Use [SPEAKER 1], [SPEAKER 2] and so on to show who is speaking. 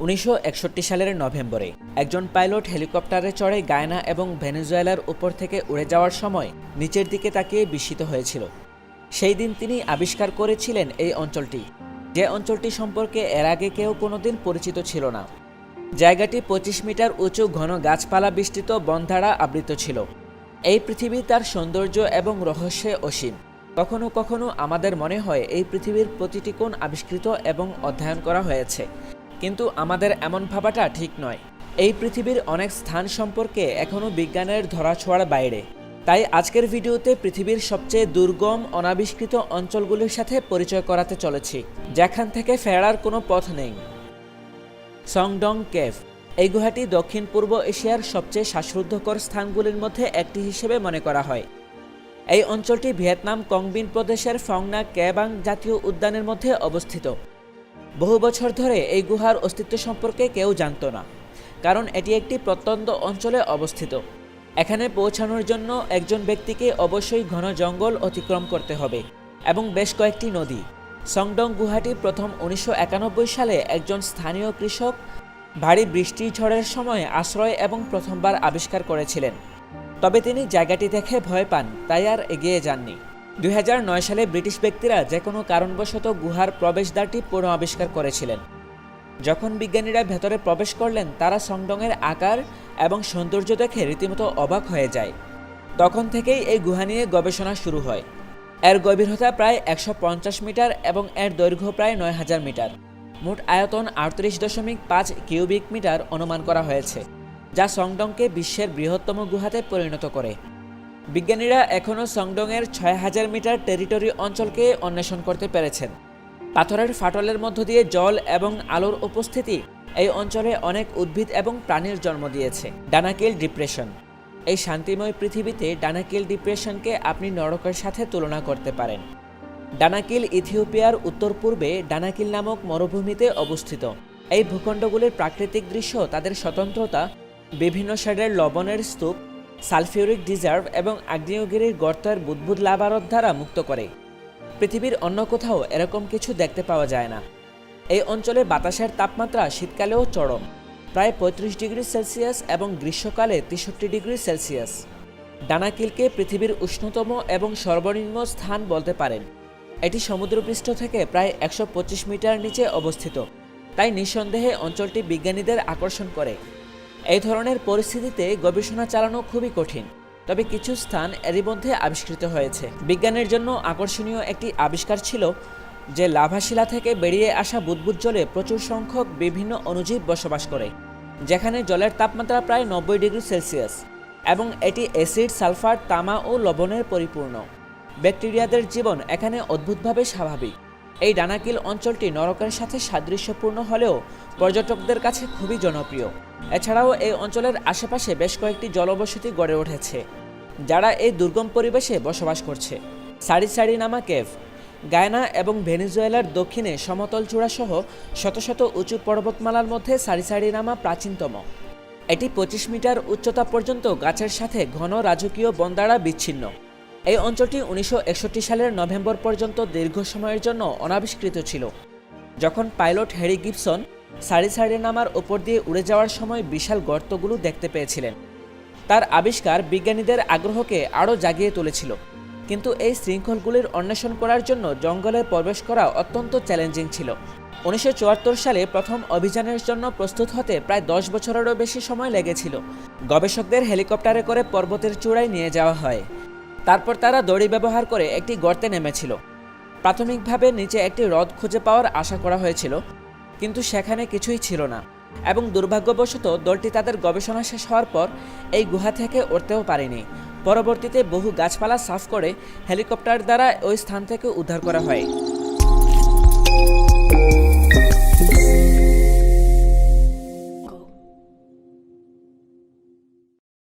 [SPEAKER 1] উনিশশো একষট্টি সালের নভেম্বরে। একজন পাইলট হেলিকপ্টারে চড়ে গায়না এবং ভেনেজুয়েলার উপর থেকে উড়ে যাওয়ার সময় নিচের দিকে তাকিয়ে বিস্মিত হয়েছিল। সেই দিন তিনি আবিষ্কার করেছিলেন এই অঞ্চলটি। যে অঞ্চলটি সম্পর্কে এর আগে কেউ কোনোদিন পরিচিত ছিল না। জায়গাটি পঁচিশ মিটার উঁচু ঘন গাছপালা বিস্তৃত বনধারা আবৃত ছিল। এই পৃথিবী তার সৌন্দর্য এবং রহস্যে অসীম। কখনো কখনো আমাদের মনে হয় এই পৃথিবীর প্রতিটি কোণ আবিষ্কৃত এবং অধ্যয়ন করা হয়েছে। কিন্তু আমাদের এমন ভাবাটা ঠিক নয়। এই পৃথিবীর অনেক স্থান সম্পর্কে এখনও বিজ্ঞানের ধরাছোঁয়ার বাইরে। তাই আজকের ভিডিওতে পৃথিবীর সবচেয়ে দুর্গম, অনাবিষ্কৃত অঞ্চলগুলির সাথে পরিচয় করাতে চলেছি, যেখান থেকে ফেরার কোনো পথ নেই। সংডং কেভ, এই গুহাটি দক্ষিণ পূর্ব এশিয়ার সবচেয়ে শ্বাসরুদ্ধকর স্থানগুলির মধ্যে একটি হিসেবে মনে করা হয়। এই অঞ্চলটি ভিয়েতনাম কংবিন প্রদেশের ফংনা ক্যাবাং জাতীয় উদ্যানের মধ্যে অবস্থিত। বহু বছর ধরে এই গুহার অস্তিত্ব সম্পর্কে কেউ জানত না, কারণ এটি একটি প্রত্যন্ত অঞ্চলে অবস্থিত। এখানে পৌঁছানোর জন্য একজন ব্যক্তিকে অবশ্যই ঘন জঙ্গল অতিক্রম করতে হবে এবং বেশ কয়েকটি নদী। সংডং গুহাটি প্রথম উনিশশো একানব্বই সালে একজন স্থানীয় কৃষক ভারী বৃষ্টি ঝড়ের সময় আশ্রয় এবং প্রথমবার আবিষ্কার করেছিলেন। তবে তিনি জায়গাটি দেখে ভয় পান, তাই আর এগিয়ে যাননি। দুই হাজার নয় সালে ব্রিটিশ ব্যক্তিরা যে কোনো কারণবশত গুহার প্রবেশদ্বারটি পুনঃ আবিষ্কার করেছিলেন। যখন বিজ্ঞানীরা ভেতরে প্রবেশ করলেন, তারা সংডংয়ের আকার এবং সৌন্দর্য দেখে রীতিমতো অবাক হয়ে যায়। তখন থেকেই এই গুহা নিয়ে গবেষণা শুরু হয়। এর গভীরতা প্রায় একশো পঞ্চাশ মিটার এবং এর দৈর্ঘ্য প্রায় নয় হাজার মিটার। মোট আয়তন আটত্রিশ দশমিক পাঁচ কিউবিক মিটার অনুমান করা হয়েছে, যা সংডংকে বিশ্বের বৃহত্তম গুহাতে পরিণত করে। বিজ্ঞানীরা এখনও সংডংয়ের ছয় হাজার মিটার টেরিটরি অঞ্চলকে অন্বেষণ করতে পেরেছেন। পাথরের ফাটলের মধ্য দিয়ে জল এবং আলোর উপস্থিতি এই অঞ্চলে অনেক উদ্ভিদ এবং প্রাণীর জন্ম দিয়েছে, ডানাকিল ডিপ্রেশন। এই শান্তিময় পৃথিবীতে ডানাকিল ডিপ্রেশনকে আপনি নরকের সাথে তুলনা করতে পারেন। ডানাকিল ইথিওপিয়ার উত্তর পূর্বে ডানাকিল নামক মরুভূমিতে অবস্থিত। এই ভূখণ্ডগুলির প্রাকৃতিক দৃশ্য, তাদের স্বতন্ত্রতা, বিভিন্ন শেডের লবণের স্তূপ সালফিউরিক ডিজার্ভ এবং আগ্নেয়গিরির গর্তের বুদ্বুদ লাভারত দ্বারা মুক্ত করে। পৃথিবীর অন্য কোথাও এরকম কিছু দেখতে পাওয়া যায় না। এই অঞ্চলে বাতাসের তাপমাত্রা শীতকালেও চরম, প্রায় পঁয়ত্রিশ ডিগ্রি সেলসিয়াস এবং গ্রীষ্মকালে তেষট্টি ডিগ্রি সেলসিয়াস। ডানাকিলকে পৃথিবীর উষ্ণতম এবং সর্বনিম্ন স্থান বলতে পারেন। এটি সমুদ্রপৃষ্ঠ থেকে প্রায় একশো পঁচিশ মিটার নিচে অবস্থিত। তাই নিঃসন্দেহে অঞ্চলটি বিজ্ঞানীদের আকর্ষণ করে। এই ধরনের পরিস্থিতিতে গবেষণা চালানো খুবই কঠিন। তবে কিছু স্থান এরই মধ্যে আবিষ্কৃত হয়েছে। বিজ্ঞানের জন্য আকর্ষণীয় একটি আবিষ্কার ছিল যে লাভাশিলা থেকে বেরিয়ে আসা বুদবুদ জলে প্রচুর সংখ্যক বিভিন্ন অণুজীব বসবাস করে, যেখানে জলের তাপমাত্রা প্রায় নব্বই ডিগ্রি সেলসিয়াস এবং এটি অ্যাসিড, সালফার, তামা ও লবণের পরিপূর্ণ। ব্যাকটেরিয়াদের জীবন এখানে অদ্ভুতভাবে স্বাভাবিক। এই ডানাকিল অঞ্চলটি নরকের সাথে সাদৃশ্যপূর্ণ হলেও পর্যটকদের কাছে খুবই জনপ্রিয়। এছাড়াও এই অঞ্চলের আশেপাশে বেশ কয়েকটি জলবসতি গড়ে উঠেছে, যারা এই দুর্গম পরিবেশে বসবাস করছে। সারি সারি নামা কেভ, গায়না এবং ভেনিজুয়েলার দক্ষিণে সমতল চূড়াসহ শত শত উঁচু পর্বতমালার মধ্যে সারি সারি নামা প্রাচীনতম। এটি পঁচিশ মিটার উচ্চতা পর্যন্ত গাছের সাথে ঘন রাজকীয় বন দ্বারা বিচ্ছিন্ন। এই অঞ্চলটি উনিশশো একষট্টি সালের নভেম্বর পর্যন্ত দীর্ঘ সময়ের জন্য অনাবিষ্কৃত ছিল। যখন পাইলট হ্যারি গিবসন সারি সারি নামার ওপর দিয়ে উড়ে যাওয়ার সময় বিশাল গর্তগুলো দেখতে পেয়েছিলেন। তার আবিষ্কার বিজ্ঞানীদের আগ্রহকে আরও জাগিয়ে তুলেছিল। কিন্তু এই শৃঙ্খলগুলির অন্বেষণ করার জন্য জঙ্গলে প্রবেশ করা অত্যন্ত চ্যালেঞ্জিং ছিল। উনিশশো চুয়াত্তর সালে প্রথম অভিযানের জন্য প্রস্তুত হতে প্রায় দশ বছরেরও বেশি সময় লেগেছিল। গবেষকদের হেলিকপ্টারে করে পর্বতের চূড়ায় নিয়ে যাওয়া হয়। তারপর তারা দড়ি ব্যবহার করে একটি গর্তে নেমেছিল। প্রাথমিকভাবে নিচে একটি হ্রদ খুঁজে পাওয়ার আশা করা হয়েছিল, কিন্তু সেখানে কিছুই ছিল না এবং দুর্ভাগ্যবশত দলটি তাদের গবেষণা শেষ হওয়ার পর এই গুহা থেকে উঠতেও পারেনি। পরবর্তীতে বহু গাছপালা সাফ করে হেলিকপ্টার দ্বারা ওই স্থান থেকে উদ্ধার করা হয়।